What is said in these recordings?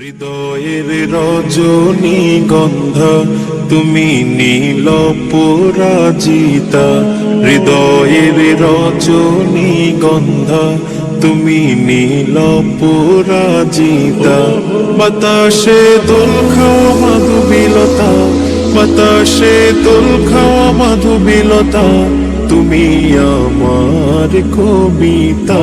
হৃদয়ের রজনী গন্ধ, তুমি নীল পরাজিতা। হৃদয়ের রজনী গন্ধ, তুমি নীল পরাজিতা। বাতাসে দোল খাওয়া মাধুবিলতা, বাতাসে দোল খাওয়া মাধুবিলতা, তুমি আমার কবিতা।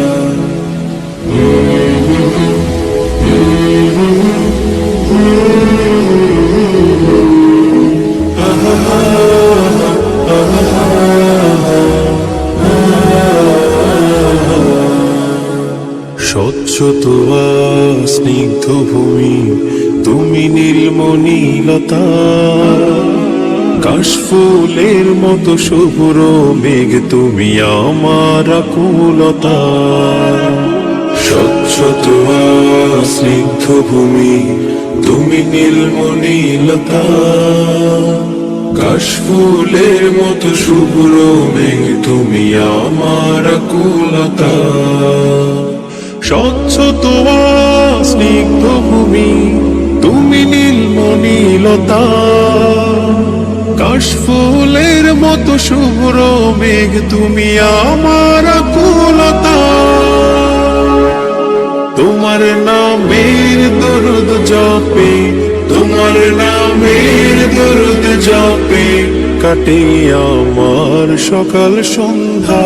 তোয়া স্নিগ্ধ ভূমি, তুমি নীলমণিলতা কাশফুলের মতো শুভ্র মেঘ, তুমি আমার আকুলতা। স্বচ্ছ তোয়া স্নিগ্ধ ভূমি, তুমি নীলমণিলতা কাশফুলের মতো শুভ্র মেঘ, তুমি আমার আকুলতা। স্বচ্ছ তোমা স্নিগ্ধ ভূমি, তুমি নীলমণিলতা কাশফুলের মতো শুভ্র মেঘ, তুমি আমার আকুলতা। তোমার নামের দরুদ জপে, তোমার নামের দরুদ জপে, কাটে আমার সকাল সন্ধ্যা।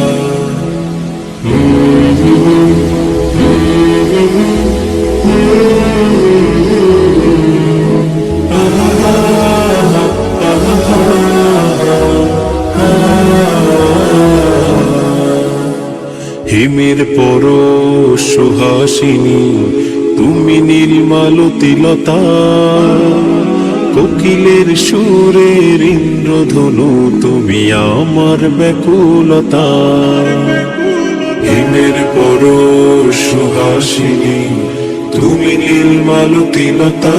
হিমের পর সুহাসিনী, তুমি নীলমালতিলতা কোকিলের সুরের ইন্দ্রধনু, তুমি আমার ব্যাকুলতা। হিমের পর সুহাসিনী, তুমি নীলমালতিলতা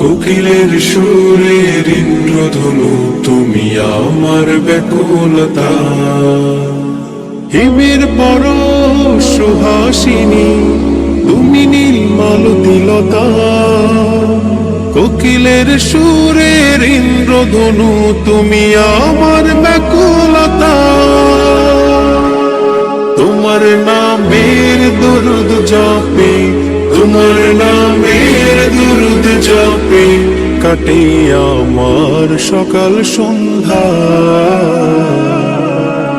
কোকিলের সুরের ইন্দ্রধনু, তুমি আমার ব্যাকুলতা। হিমের পর সুহাসিনী, তুমি নীল মালতিলতা। কোকিলের সুরের ইন্দ্রধনু, তুমি আমার ব্যাকুলতা। তোমার নামের দুরুদ জপে, তোমার নামের দুরুদ জপে, কাটে আমার সকাল সন্ধ্যা।